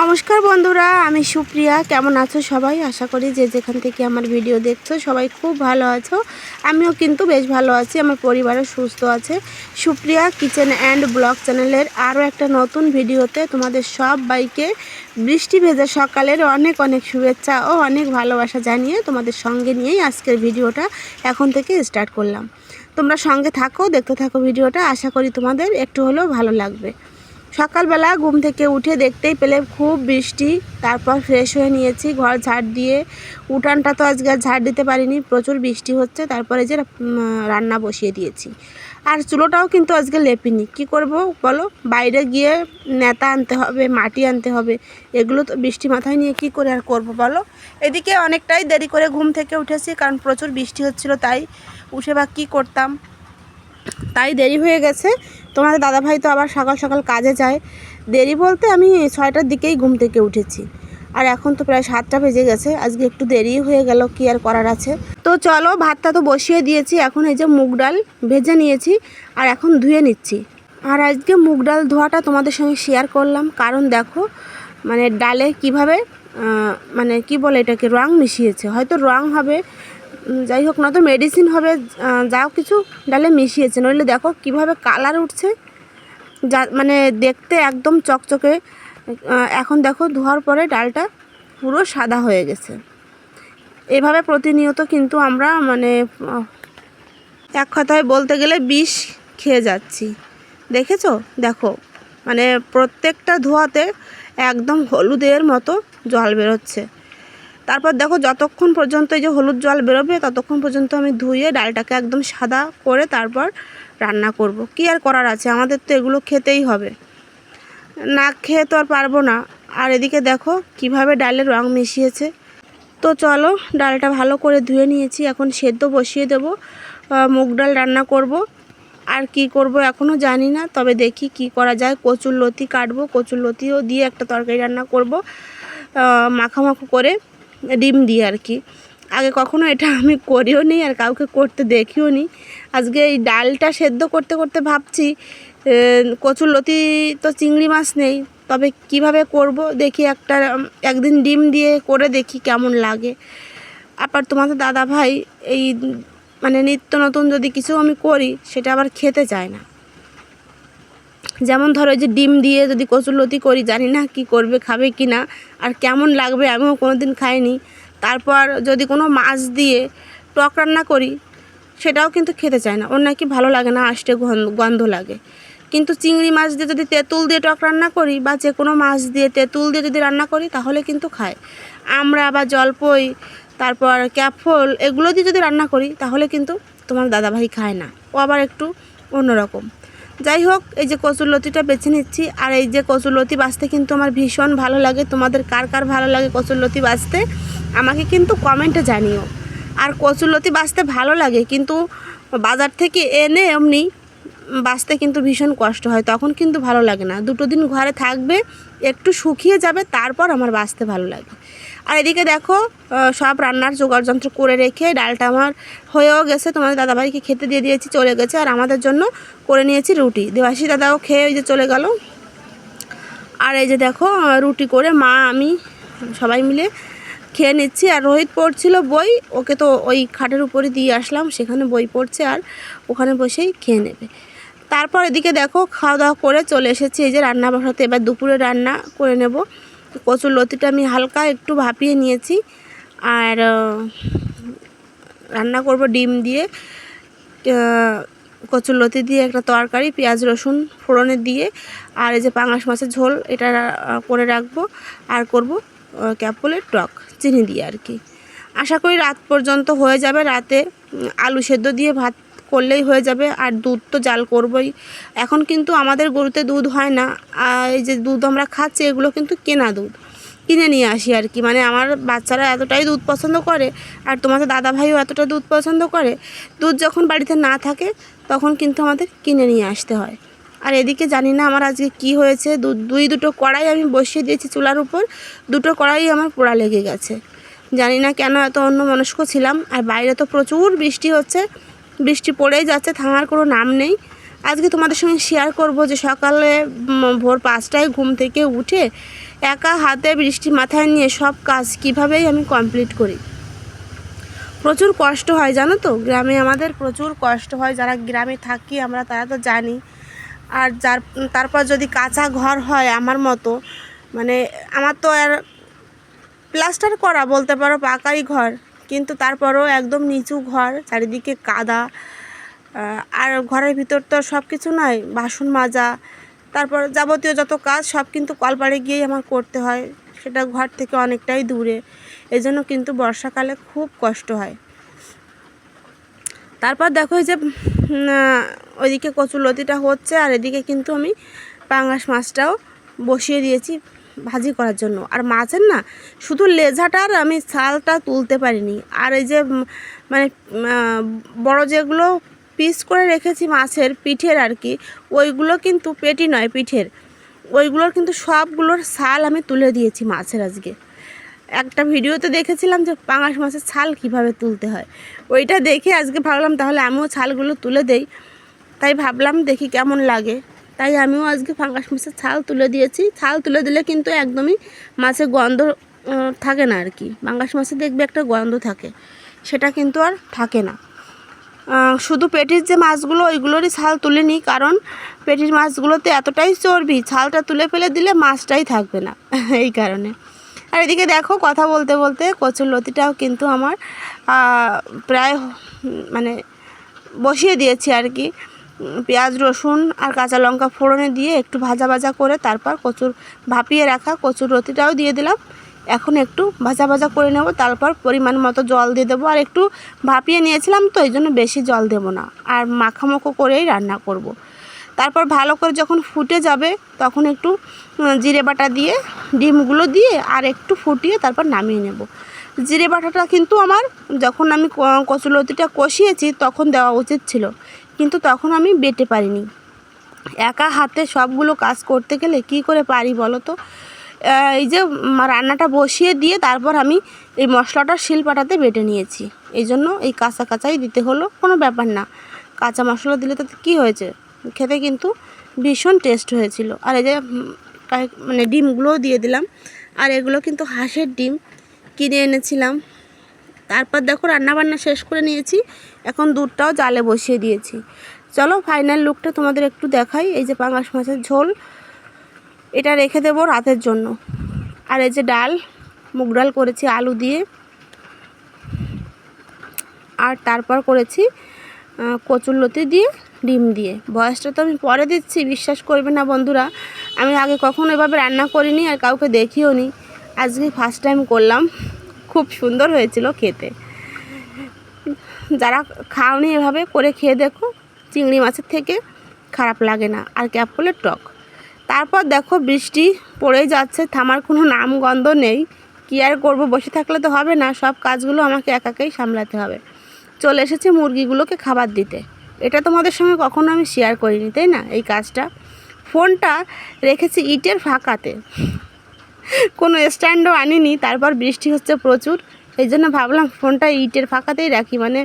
নমস্কার বন্ধুরা, আমি সুপ্রিয়া। কেমন আছো সবাই? আশা করি যে যেখান থেকে আমার ভিডিও দেখছ সবাই খুব ভালো আছো। আমিও কিন্তু বেশ ভালো আছি, আমার পরিবারও সুস্থ আছে। সুপ্রিয়া কিচেন অ্যান্ড ব্লগ চ্যানেলের আরও একটা নতুন ভিডিওতে তোমাদের সব বাইকে বৃষ্টি ভেজা সকালের অনেক অনেক শুভেচ্ছা ও অনেক ভালোবাসা জানিয়ে তোমাদের সঙ্গে নিয়েই আজকের ভিডিওটা এখন থেকে স্টার্ট করলাম। তোমরা সঙ্গে থাকো, দেখতে থাকো ভিডিওটা। আশা করি তোমাদের একটু হলেও ভালো লাগবে। সকালবেলা ঘুম থেকে উঠে দেখতেই পেলে খুব বৃষ্টি, তারপর ফ্রেশ হয়ে নিয়েছি, ঘর ঝাড় দিয়ে। উঠানটা তো আজকে আর ঝাড় দিতে পারিনি, প্রচুর বৃষ্টি হচ্ছে, তারপরে যে রান্না বসিয়ে দিয়েছি। আর চুলোটাও কিন্তু আজকে লেপিনি, কি করব বলো? বাইরে গিয়ে নেতা আনতে হবে, মাটি আনতে হবে, এগুলো তো বৃষ্টি মাথায় নিয়ে কি করে আর করব বলো? এদিকে অনেকটাই দেরি করে ঘুম থেকে উঠেছি, কারণ প্রচুর বৃষ্টি হচ্ছিল, তাই উঠে বা কী করতাম? তাই দেরি হয়ে গেছে তোমাদের দাদাভাই তো আবার সকাল সকাল কাজে যায়। দেরি বলতে আমি ছয়টার দিকেই ঘুম থেকে উঠেছি। আর এখন তো প্রায় সাতটা বেজে গেছে, আজকে একটু দেরি হয়ে গেল, কি আর করার আছে। তো চলো ভাতটা তো বসিয়ে দিয়েছি, এখন এই যে মুগ ডাল ভেজে নিয়েছি আর এখন ধুয়ে নিচ্ছি। আর আজকে মুগ ডাল ধোয়াটা তোমাদের সঙ্গে শেয়ার করলাম, কারণ দেখো মানে ডালে কীভাবে মানে কি বলে এটাকে, রং মিশিয়েছে। হয়তো রং হবে যাই হোক, না তো মেডিসিন হবে যাও কিছু ডালে মিশিয়েছে। নইলে দেখো কীভাবে কালার উঠছে। যা মানে দেখতে একদম চকচকে। এখন দেখো ধোয়ার পরে ডালটা পুরো সাদা হয়ে গেছে। এভাবে প্রতিনিয়ত কিন্তু আমরা মানে এক কথায় বলতে গেলে বিষ খেয়ে যাচ্ছি। দেখেছ? দেখো মানে প্রত্যেকটা ধোয়াতে একদম হলুদের মতো জল বেরোচ্ছে। তারপর দেখো যতক্ষণ পর্যন্ত এই যে হলুদ জল বেরোবে, ততক্ষণ পর্যন্ত আমি ধুয়ে ডালটাকে একদম সাদা করে তারপর রান্না করব। কি আর করার আছে? আমাদের তো এগুলো খেতেই হবে। না খেয়ে তো আর পারব না। আর এদিকে দেখো কীভাবে ডালের রং মিশিয়েছে। তো চলো ডালটা ভালো করে ধুয়ে নিয়েছি। এখন সেদ্ধ বসিয়ে দেবো। মুগ ডাল রান্না করব। আর কি করব এখনও জানি না। তবে দেখি কি করা যায়। কচুর লতি কাটবো। কচুর লতিও দিয়ে একটা তরকারি রান্না করব। মাখামাখো করে। ডিম দিয়ে আর কি। আগে কখনো এটা আমি করিও নি আর কাউকে করতে দেখিও নি। আজকে এই ডালটা সেদ্ধ করতে করতে ভাবছি কচুর লতি তো চিংড়ি মাছ নেই, তবে কীভাবে করব দেখি একটা, একদিন ডিম দিয়ে করে দেখি কেমন লাগে। আবার তোমাদের দাদা ভাই এই মানে নিত্য নতুন যদি কিছু আমি করি, সেটা আবার খেতে চায় না। যেমন ধরো যে ডিম দিয়ে যদি কচুরলতি করি, জানি না কি করবে, খাবে কি না, আর কেমন লাগবে আমিও কোনো দিন খাইনি। তারপর যদি কোনো মাছ দিয়ে টক রান্না করি, সেটাও কিন্তু খেতে চায় না। ওর নাকি ভালো লাগে না গন্ধ গন্ধ লাগে। কিন্তু চিংড়ি মাছ দিয়ে যদি তেঁতুল দিয়ে টক রান্না করি, বা যে কোনো মাছ দিয়ে তেঁতুল দিয়ে যদি রান্না করি, তাহলে কিন্তু খায়। আমরা বা জলপই, তারপর ক্যাফল এগুলো দিয়ে যদি রান্না করি, তাহলে কিন্তু তোমার দাদাভাই খায় না। ও আবার একটু অন্যরকম। যাই হোক, এই যে কচুরলতিটা বেছে নিচ্ছি, আর এই যে কচুরলতি বাঁচতে কিন্তু আমার ভীষণ ভালো লাগে। তোমাদের কার কার ভালো লাগে কচুরলতি বাঁচতে আমাকে কিন্তু কমেন্টে জানিও। আর কচুরলতি বাঁচতে ভালো লাগে, কিন্তু বাজার থেকে এনে এমনি বাঁচতে কিন্তু ভীষণ কষ্ট হয়, তখন কিন্তু ভালো লাগে না। দুটো দিন ঘরে থাকবে, একটু শুকিয়ে যাবে, তারপর আমার বাঁচতে ভালো লাগে। আর এদিকে দেখো সব রান্নার জোগাড় যন্ত্র করে রেখে ডালটা আমার হয়েও গেছে, তোমাদের দাদাভাইকে খেতে দিয়ে দিয়েছি, চলে গেছে। আর আমাদের জন্য করে নিয়েছি রুটি। দেবাশী দাদাও খেয়ে ওই যে চলে গেল। আর এই যে দেখো রুটি করে মা, আমি সবাই মিলে খেয়ে নিচ্ছি। আর রোহিত পড়ছিল বই, ওকে তো ওই খাটের উপরে দিয়ে আসলাম, সেখানে বই পড়ছে আর ওখানে বসেই খেয়ে নেবে। তারপর এদিকে দেখো, খাওয়া দাওয়া করে চলে এসেছি, এই যে রান্না বসাতে। এবার দুপুরে রান্না করে নেব। কচুর লতিটা আমি হালকা একটু ভাপিয়ে নিয়েছি। আর রান্না করব ডিম দিয়ে কচুর লতি দিয়ে একটা তরকারি, পেঁয়াজ, রসুন ফোড়নে দিয়ে। আর এই যে পাঙাশ মাছের ঝোল, এটা করে রাখব। আর করব ক্যাপলের টক, চিনি দিয়ে আর কি। আশা করি রাত পর্যন্ত হয়ে যাবে। রাতে আলু সেদ্ধ দিয়ে ভাত করলেই হয়ে যাবে। আর দুধ তো জাল করবই। এখন কিন্তু আমাদের গরুতে দুধ হয় না। এই যে দুধ আমরা খাচ্ছি, এগুলো কিন্তু কেনা দুধ। কিনে নিয়ে আসি আর কি। মানে আমার বাচ্চারা এতটাই দুধ পছন্দ করে, আর তোমাদের দাদা ভাইও এতটা দুধ পছন্দ করে, দুধ যখন বাড়িতে না থাকে, তখন কিন্তু আমাদের কিনে নিয়ে আসতে হয়। আর এদিকে জানি না আমার আজকে কি হয়েছে। দুই দুটো কড়াই আমি বসিয়ে দিয়েছি চুলার উপর। দুটো কড়াই আমার পোড়া লেগে গেছে। জানি না কেন এত অন্য মনস্ক ছিলাম। আর বাইরে তো প্রচুর বৃষ্টি হচ্ছে। বৃষ্টি পড়েই যাচ্ছে, থামার কোনো নাম নেই। আজকে তোমাদের সঙ্গে শেয়ার করব যে সকালে ভোর পাঁচটায় ঘুম থেকে উঠে একা হাতে বৃষ্টি মাথায় নিয়ে সব কাজ কিভাবেই আমি কমপ্লিট করি? প্রচুর কষ্ট হয়, জানো তো? গ্রামে আমাদের প্রচুর কষ্ট হয়। যারা গ্রামে থাকি, আমরা তারা তো জানি। আর যার, তারপর যদি কাঁচা ঘর হয় আমার মতো মানে আমার তো আর প্লাস্টার করা বলতে পারো পাকাই ঘর, কিন্তু তারপরও একদম নিচু ঘর, চারিদিকে কাদা আর ঘরের ভিতর তো সব কিছু নয়, বাসন মাজা, তারপর যাবতীয় যত কাজ সব কিন্তু কলপাড়ে গিয়েই আমার করতে হয়, সেটা ঘর থেকে অনেকটাই দূরে, এজন্য কিন্তু বর্ষাকালে খুব কষ্ট হয়। তারপর দেখো যে ওইদিকে কচুরলতিটা হচ্ছে, আর এদিকে কিন্তু আমি পাঙ্গাস মাছটাও বসিয়ে দিয়েছি ভাজি করার জন্য। আর মাছের না, শুধু লেজাটার আমি ছালটা তুলতে পারিনি। আর এই যে মানে বড় যেগুলো পিস করে রেখেছি মাছের পিঠের আর কি, ওইগুলো কিন্তু পেটি নয়, পিঠের। ওইগুলোর কিন্তু সবগুলোর ছাল আমি তুলে দিয়েছি মাছের আজকে। একটা ভিডিওতে দেখেছিলাম যে পাঙাশ মাছের ছাল কীভাবে তুলতে হয়। ওইটা দেখে আজকে ভাবলাম তাহলে আমিও ছালগুলো তুলে দেই। তাই ভাবলাম দেখি কেমন লাগে। তাই আমিও আজকে পাঙ্গাস মাছের ছাল তুলে দিয়েছি। ছাল তুলে দিলে কিন্তু একদমই মাছের গন্ধ থাকে না আর কি পাঙ্গাস মাছে দেখবে একটা গন্ধ থাকে। সেটা কিন্তু আর থাকে না। শুধু পেটির যে মাছগুলো, ওইগুলোরই ছাল তুলে নিই। কারণ পেটির মাছগুলোতে এতটাই চর্বি, ছালটা তুলে ফেলে দিলে মাছটাই থাকবে না। এই কারণে। আর এদিকে দেখো কথা বলতে বলতে কচুর লতিটাও কিন্তু আমার প্রায় মানে বসিয়ে দিয়েছি আর কি। পেঁয়াজ, রসুন আর কাঁচা লঙ্কা ফোড়নে দিয়ে একটু ভাজা ভাজা করে তারপর কচুর ভাপিয়ে রাখা কচুর রতিটাও দিয়ে দিলাম। এখন একটু ভাজা ভাজা করে নেব, তারপর পরিমাণ মতো জল দিয়ে দেবো। আর একটু ভাপিয়ে নিয়েছিলাম তো, এই জন্য বেশি জল দেবো না। আর মাখামাখো করেই রান্না করব। তারপর ভালো করে যখন ফুটে যাবে, তখন একটু জিরে বাটা দিয়ে, ডিমগুলো দিয়ে আর একটু ফুটিয়ে তারপর নামিয়ে নেব। জিরে বাটাটা কিন্তু আমার যখন আমি কচুলতিটা কষিয়েছি, তখন দেওয়া উচিত ছিল। কিন্তু তখন আমি বেটে পারিনি। একা হাতে সবগুলো কাজ করতে গেলে কি করে পারি বলো তো? এই যে রান্নাটা বসিয়ে দিয়ে তারপর আমি এই মশলাটা শিলপাটাতে বেটে নিয়েছি। এই জন্য এই কাঁচা কাঁচাই দিতে হলো, কোনো ব্যাপার না। কাঁচা মশলা দিলে তাতে কী হয়েছে? খেতে কিন্তু ভীষণ টেস্ট হয়েছিল। আর এই যে মানে ডিমগুলোও দিয়ে দিলাম। আর এগুলো কিন্তু হাঁসের ডিম কিনে এনেছিলাম। তারপর দেখো রান্নাবান্না শেষ করে নিয়েছি। এখন দুধটাও জালে বসিয়ে দিয়েছি। চলো ফাইনাল লুকটা তোমাদের একটু দেখাই। এই যে পাঙাশ মাছের ঝোল। এটা রেখে দেবো রাতের জন্য। আর এই যে ডাল, মুগ ডাল করেছি আলু দিয়ে। আর তারপর করেছি কচুর লতি দিয়ে ডিম দিয়ে। বয়সটা তো আমি পরে দিচ্ছি, বিশ্বাস করবে না বন্ধুরা। আমি আগে কখনো এভাবে রান্না করিনি আর কাউকে দেখিও নি। আজকে ফার্স্ট টাইম করলাম, খুব সুন্দর হয়েছিল খেতে। যারা খাওনি এভাবে করে খেয়ে দেখো, চিংড়ি মাছের থেকে খারাপ লাগে না। আর ক্যাপকলের টক। তারপর দেখো বৃষ্টি পড়েই যাচ্ছে, থামার কোনো নাম গন্ধ নেই। কী আর করব, বসে থাকলে তো হবে না, সব কাজগুলো আমাকে একাকেই সামলাতে হবে। চলে এসেছে মুরগিগুলোকে খাবার দিতে। এটা তোমাদের সঙ্গে কখনো আমি শেয়ার করিনি, তাই না? এই কাজটা। ফোনটা রেখেছি ইটের ফাঁকাতে। কোনো স্ট্যান্ডও আনিনি, তারপর বৃষ্টি হচ্ছে প্রচুর। এই জন্য ভাবলাম ফোনটা ইটের ফাঁকাতেই রাখি। মানে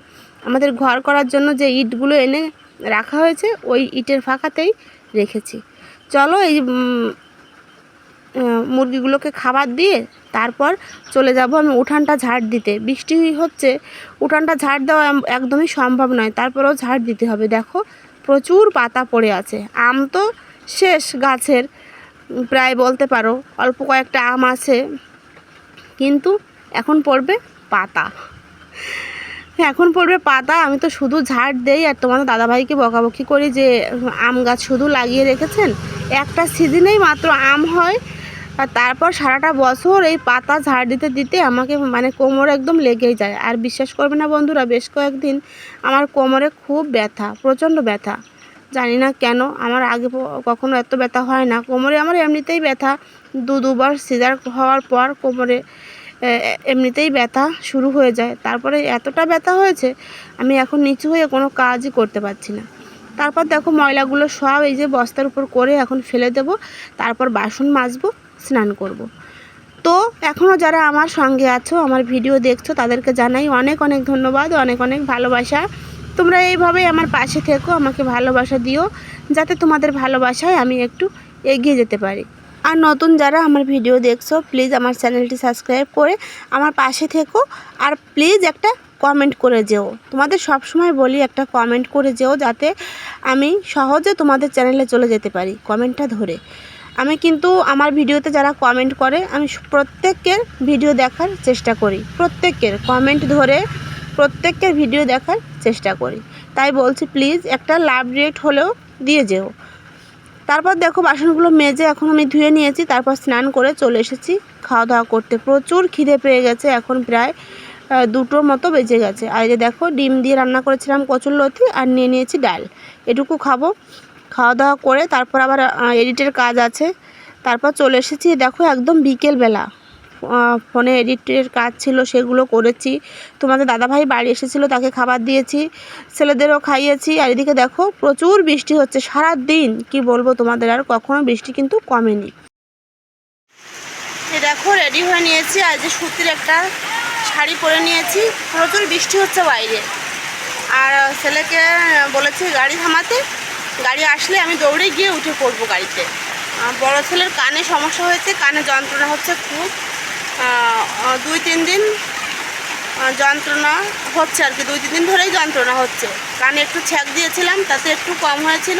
আমাদের ঘর করার জন্য যে ইটগুলো এনে রাখা হয়েছে, ওই ইটের ফাঁকাতেই রেখেছি। চলো এই মুরগিগুলোকে খাবার দিয়ে তারপর চলে যাব আমি উঠানটা ঝাড় দিতে। বৃষ্টি হচ্ছে, উঠানটা ঝাড় দেওয়া একদমই সম্ভব নয়, তারপরেও ঝাড় দিতে হবে। দেখো, প্রচুর পাতা পড়ে আছে। আম তো শেষ গাছের প্রায় বলতে পারো, অল্প কয়েকটা আম আছে। কিন্তু এখন পড়বে পাতা। এখন পড়বে পাতা, আমি তো শুধু ঝাড় দেই আর তোমাদের দাদাভাইকে বকাবকি করি যে, আম গাছ শুধু লাগিয়ে রেখেছেন। একটা সিজনেই মাত্র আম হয় আর তারপর সারাটা বছর এই পাতা ঝাড় দিতে দিতে আমাকে মানে কোমর একদম লেগেই যায়। আর বিশ্বাস করবে না বন্ধুরা, বেশ কয়েকদিন আমার কোমরে খুব ব্যথা, প্রচণ্ড ব্যথা। জানি না কেন, আমার আগে কখনো এত ব্যথা হয় না। কোমরে আমার এমনিতেই ব্যথা, দু দুবার সিজার হওয়ার পর কোমরে এমনিতেই ব্যথা শুরু হয়ে যায়। তারপরে এতটা ব্যথা হয়েছে, আমি এখন নিচু হয়ে কোনো কাজই করতে পারছি না। তারপর দেখো ময়লাগুলো সব এই যে বস্তার উপর করে এখন ফেলে দেব। তারপর বাসন মাজবো। স্নান করব। তো এখনও যারা আমার সঙ্গে আছো, আমার ভিডিও দেখছ, তাদেরকে জানাই অনেক অনেক ধন্যবাদ, অনেক অনেক ভালোবাসা। তোমরা এইভাবেই আমার পাশে থেকো, আমাকে ভালোবাসা দিও, যাতে তোমাদের ভালোবাসায় আমি একটু এগিয়ে যেতে পারি। আর নতুন যারা আমার ভিডিও দেখছ, প্লিজ আমার চ্যানেলটি সাবস্ক্রাইব করে আমার পাশে থেকো। আর প্লিজ একটা কমেন্ট করে যেও। তোমাদের সব সময় বলি, একটা কমেন্ট করে যেও, যাতে আমি সহজে তোমাদের চ্যানেলে চলে যেতে পারি, কমেন্টটা ধরে। আমি কিন্তু আমার ভিডিওতে যারা কমেন্ট করে, আমি প্রত্যেকের ভিডিও দেখার চেষ্টা করি। প্রত্যেকের কমেন্ট ধরে প্রত্যেকের ভিডিও দেখার চেষ্টা করি। তাই বলছি প্লিজ একটা লাভ রেট হলেও দিয়ে যেও। তারপর দেখো বাসনগুলো মেজে এখন আমি ধুয়ে নিয়েছি, তারপর স্নান করে চলে এসেছি। খাওয়া দাওয়া করতে প্রচুর খিদে পেয়ে গেছে, এখন প্রায় দুটোর মতো বেজে গেছে। আর এই যে দেখো ডিম দিয়ে রান্না করেছিলাম কচুর লতি আর নিয়ে নিয়েছি ডাল। এটুকু খাব। খাওয়া দাওয়া করে, তারপর আবার এডিটের কাজ আছে। তারপর চলে এসেছি, দেখো একদম বিকেলবেলা। ফোনে এডিটের কাজ ছিল, সেগুলো করেছি। তোমাদের দাদাভাই বাড়ি এসেছিল, তাকে খাবার দিয়েছি, ছেলেদেরও খাইয়েছি। আর এদিকে দেখো, প্রচুর বৃষ্টি হচ্ছে সারা দিন কি বলব তোমাদের, আর কখনো বৃষ্টি কিন্তু কমেনি। দেখো রেডি হয়ে নিয়েছি, আর যে সুতির একটা শাড়ি পরে নিয়েছি। প্রচুর বৃষ্টি হচ্ছে বাইরে। আর ছেলেকে বলেছি, গাড়ি থামাতে। গাড়ি আসলে আমি দৌড়ে গিয়ে উঠে পড়ব গাড়িতে। বড় ছেলের কানে সমস্যা হয়েছে, কানে যন্ত্রণা হচ্ছে খুব। দুই, তিন দিন যন্ত্রণা হচ্ছে আর কি, দুই, তিন দিন ধরেই যন্ত্রণা হচ্ছে। কানে একটু ছ্যাক দিয়েছিলাম, তাতে একটু কম হয়েছিল,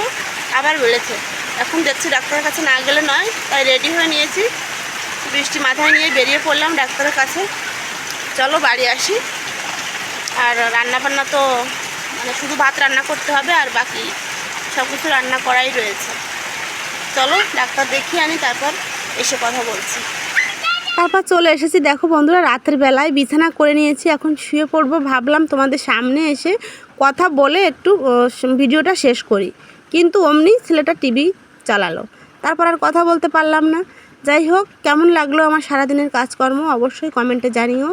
আবার বেড়েছে। এখন দেখছি ডাক্তারের কাছে না গেলে নয়, তাই রেডি হয়ে নিয়েছি। বৃষ্টি মাথায় নিয়ে বেরিয়ে পড়লাম ডাক্তারের কাছে। চলো বাড়ি আসি। আর রান্না বান্না তো মানে শুধু ভাত রান্না করতে হবে, আর বাকি সব কিছু রান্না করাই রয়েছে। চলো, ডাক্তার দেখিয়ে আনি, তারপর এসে কথা বলছি। তারপর চলে এসেছি। দেখো বন্ধুরা, রাতের বেলায় বিছানা করে নিয়েছি, এখন শুয়ে পড়ব। ভাবলাম তোমাদের সামনে এসে কথা বলে একটু ভিডিওটা শেষ করি। কিন্তু অমনি ছেলেটা টিভি চালালো। তারপর আর কথা বলতে পারলাম না। যাই হোক, কেমন লাগল আমার সারাদিনের কাজকর্ম? অবশ্যই কমেন্টে জানিও।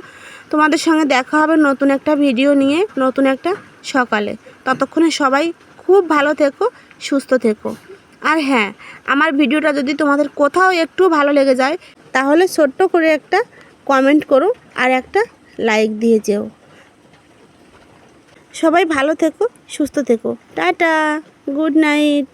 তোমাদের সঙ্গে দেখা হবে নতুন একটা ভিডিও নিয়ে, নতুন একটা সকালে। ততক্ষণে সবাই খুব ভালো থেকো, সুস্থ থেকো। আর হ্যাঁ আমার ভিডিওটা যদি তোমাদের কোথাও একটু ভালো লেগে যায়, তাহলে ছোট্ট করে একটা কমেন্ট করো আর একটা লাইক দিয়ে যেও। সবাই ভালো থেকো, সুস্থ থেকো। Tata good night